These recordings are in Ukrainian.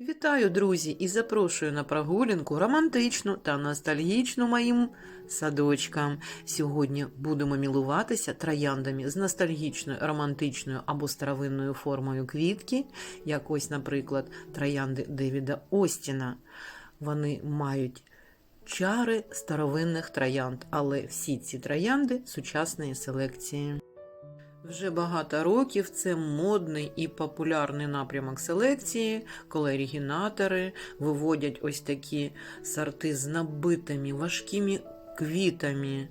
Вітаю, друзі, і запрошую на прогулянку романтичну та ностальгічну моїм садочкам. Сьогодні будемо мілуватися трояндами з ностальгічною, романтичною або старовинною формою квітки, як ось, наприклад, троянди Девіда Остіна. Вони мають чари старовинних троянд, але всі ці троянди сучасної селекції. Вже багато років це модний і популярний напрямок селекції, коли оригінатори виводять ось такі сорти з набитими важкими квітами.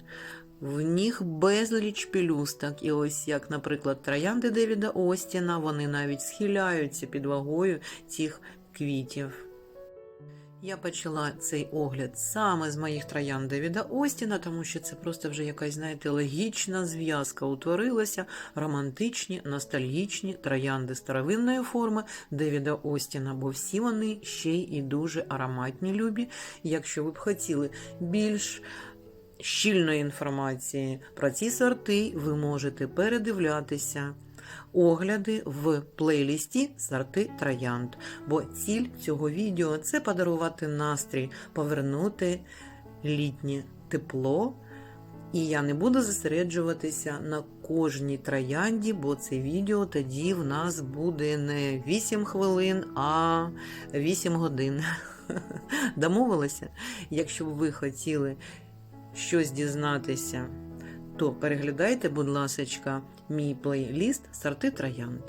В них безліч пелюсток. І ось як, наприклад, троянди Девіда Остіна, вони навіть схиляються під вагою цих квітів. Я почала цей огляд саме з моїх троян Девіда Остіна, тому що це просто вже якась, знаєте, логічна зв'язка утворилася. Романтичні, ностальгічні троянди старовинної форми Девіда Остіна, бо всі вони ще й і дуже ароматні любі. Якщо ви б хотіли більш щільної інформації про ці сорти, ви можете передивлятися огляди в плейлісті сорти троянд. Бо ціль цього відео це подарувати настрій, повернути літнє тепло. І я не буду зосереджуватися на кожній троянді, бо це відео тоді в нас буде не 8 хвилин, а 8 годин. Домовилися? Якщо б ви хотіли щось дізнатися, то переглядайте, будь ласка, мій плейліст сорти троянд.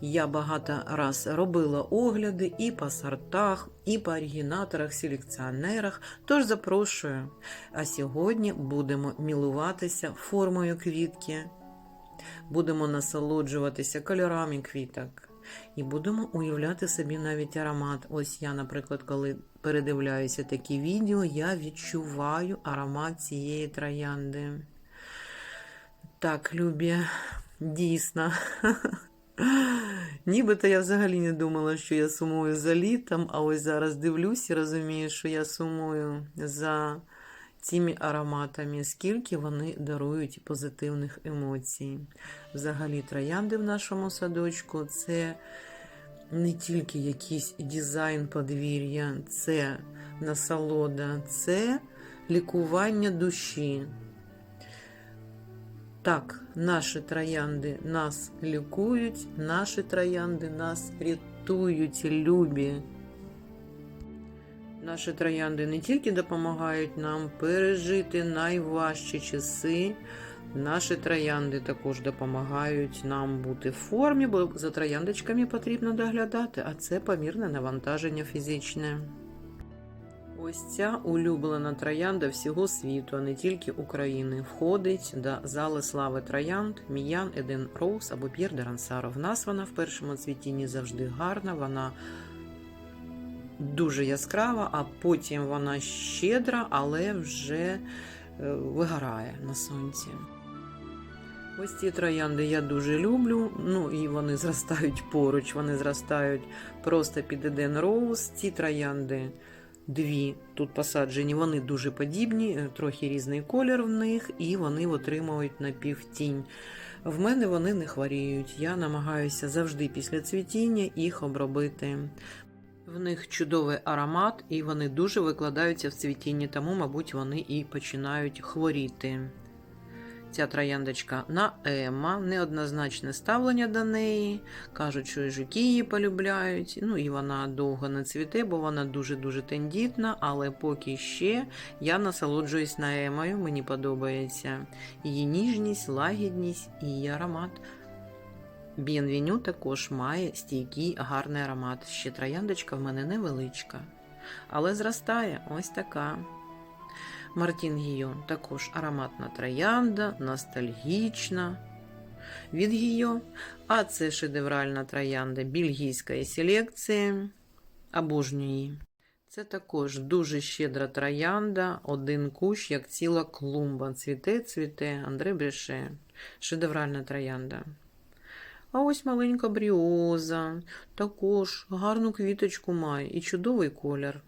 Я багато раз робила огляди і по сортах, і по оригінаторах, селекціонерах, тож запрошую. А сьогодні будемо мілуватися формою квітки, будемо насолоджуватися кольорами квіток. І будемо уявляти собі навіть аромат. Ось я, наприклад, коли передивляюся такі відео, я відчуваю аромат цієї троянди. Так, Любі, дійсно. Нібито я взагалі не думала, що я сумую за літом, а ось зараз дивлюсь і розумію, що я сумую за цими ароматами, скільки вони дарують позитивних емоцій. Взагалі, троянди в нашому садочку це не тільки якийсь дизайн подвір'я, це насолода, це лікування душі. Так, наші троянди нас лікують, наші троянди нас рятують, любі. Наші троянди не тільки допомагають нам пережити найважчі часи, наші троянди також допомагають нам бути в формі, бо за трояндочками потрібно доглядати, а це помірне навантаження фізичне. Ось ця улюблена троянда всього світу, а не тільки України, входить до зали слави троянд Міян Еден Роуз або П'єр де Рансаро. В нас вона в першому цвітінні завжди гарна, вона дуже яскрава, а потім вона щедра, але вже е, вигорає на сонці. Ось ці троянди я дуже люблю. Ну і вони зростають поруч, вони зростають просто під Еден Роуз. Ці троянди дві тут посаджені, вони дуже подібні, е, трохи різний колір в них, і вони отримують напівтінь. В мене вони не хворіють. Я намагаюся завжди після цвітіння їх обробити. В них чудовий аромат, і вони дуже викладаються в цвітінні, тому, мабуть, вони і починають хворіти. Ця трояндочка на Ема, неоднозначне ставлення до неї. Кажуть, що і жуки її полюбляють. Ну і вона довго не цвіте, бо вона дуже-дуже тендітна, але поки ще я насолоджуюсь на Емою, мені подобається її ніжність, лагідність і її аромат. Б'єнвіню також має стійкий гарний аромат. Ще трояндочка в мене невеличка, але зростає ось така. Мартін Гійон також ароматна троянда, ностальгічна від Гійо. А це шедевральна троянда бельгійської селекції. Обожнюю її. Це також дуже щедра троянда, один кущ, як ціла клумба. Цвіте, цвіте, Андре Бреше. Шедевральна троянда. А ось маленька бріоза, також гарну квіточку має і чудовий колір.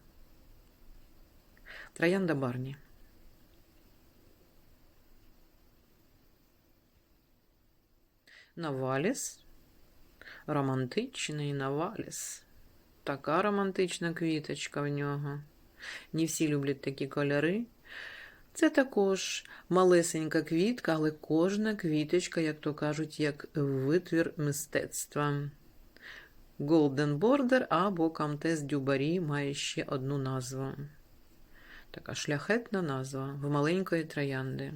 Троянда Барні. Наваліс. Романтичний наваліс. така романтична квіточка в нього. Не всі люблять такі кольори. Це також малесенька квітка, але кожна квіточка, як то кажуть, як витвір мистецтва. Golden Border або du Barry має ще одну назву. Така шляхетна назва в маленької троянди.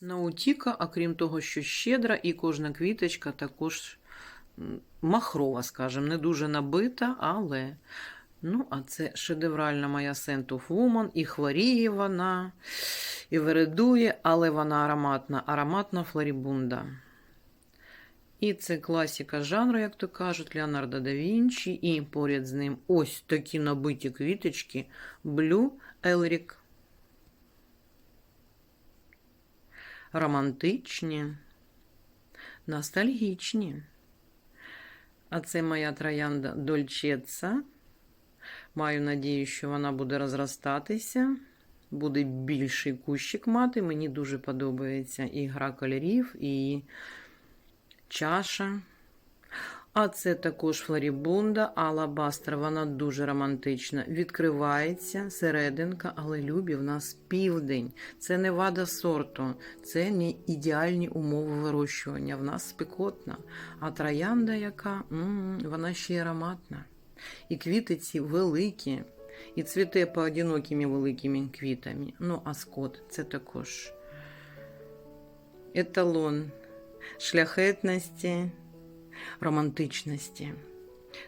Наутіка, окрім того, що щедра, і кожна квіточка також махрова, скажімо, не дуже набита, але. Ну, а це шедевральна моя Scent of Woman, і хворіє вона, і вередує, але вона ароматна, ароматна флорібунда. І це класика жанру, як то кажуть, Леонардо да Вінчі, і поряд з ним ось такі набиті квіточки Blue Elric. Романтичні, ностальгічні. А це моя троянда Дольчеца. Маю надію, що вона буде розростатися, буде більший кущик мати. Мені дуже подобається і гра кольорів, і чаша. А це також флорібунда, алабастер. Вона дуже романтична. Відкривається серединка, але любі в нас південь. Це не вада сорту, це не ідеальні умови вирощування. В нас спекотна. А троянда, яка м вона ще й ароматна. І квіти ці великі, і цвіте поодинокими великими квітами. Ну, а скот це також еталон шляхетності, романтичності.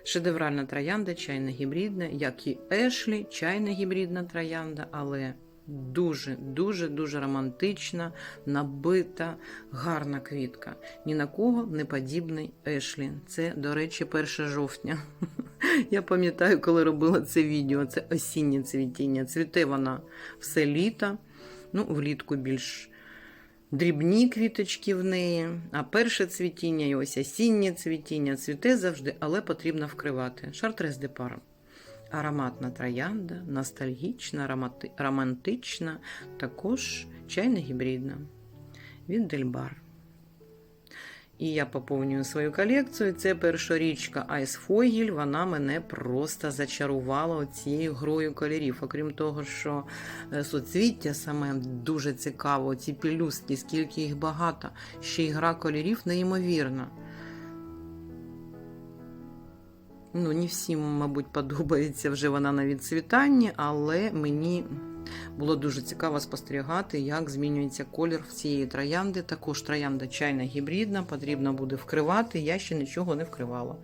Шедевральна троянда, чайна гібридна, як і Ешлі, чайна гібридна троянда, але дуже-дуже дуже романтична, набита, гарна квітка. Ні на кого не подібний Ешлі. Це, до речі, 1 жовтня. Я пам'ятаю, коли робила це відео. Це осіннє цвітіння. Цвіте вона все літо, ну, влітку більш дрібні квіточки в неї, а перше цвітіння і ось осіннє цвітіння цвіте завжди, але потрібно вкривати. Шартрез де пара. Ароматна троянда, ностальгічна, романтична, також чайна гібридна. Від Дельбар. І я поповнюю свою колекцію. Це першорічка Айсфогіль. Вона мене просто зачарувала цією грою кольорів. Окрім того, що е, суцвіття саме дуже цікаво, ці пелюстки, скільки їх багато. Ще й гра кольорів неймовірна. Ну, не всім, мабуть, подобається вже вона на відцвітанні, але мені було дуже цікаво спостерігати, як змінюється колір цієї троянди. Також троянда чайна гібридна, потрібно буде вкривати. Я ще нічого не вкривала.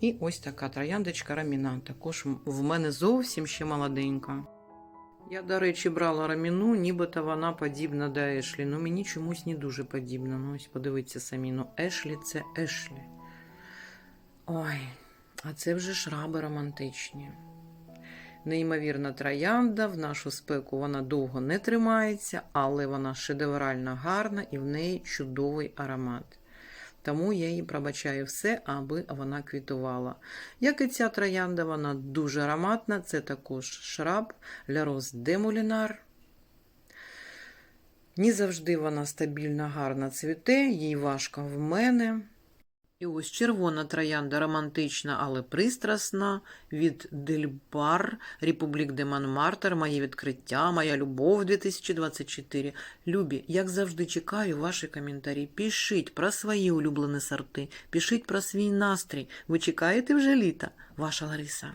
І ось така трояндочка раміна. Також в мене зовсім ще молоденька. Я, до речі, брала раміну, нібито вона подібна до Ешлі. Ну мені чомусь не дуже подібна. Ну, ось подивіться самі. Ну, Ешлі це Ешлі. Ой, а це вже шраби романтичні. Неймовірна троянда, в нашу спеку вона довго не тримається, але вона шедеврально гарна і в неї чудовий аромат. Тому я їй пробачаю все, аби вона квітувала. Як і ця троянда, вона дуже ароматна. Це також шраб Ля Роз де Мулінар. Не завжди вона стабільно гарно цвіте, їй важко в мене. І ось червона троянда романтична, але пристрасна від Дельбар, Републік де Монмартр, моє відкриття, моя любов 2024. Любі, як завжди, чекаю ваші коментарі. Пишіть про свої улюблені сорти, пишіть про свій настрій. Ви чекаєте вже літа? Ваша Лариса.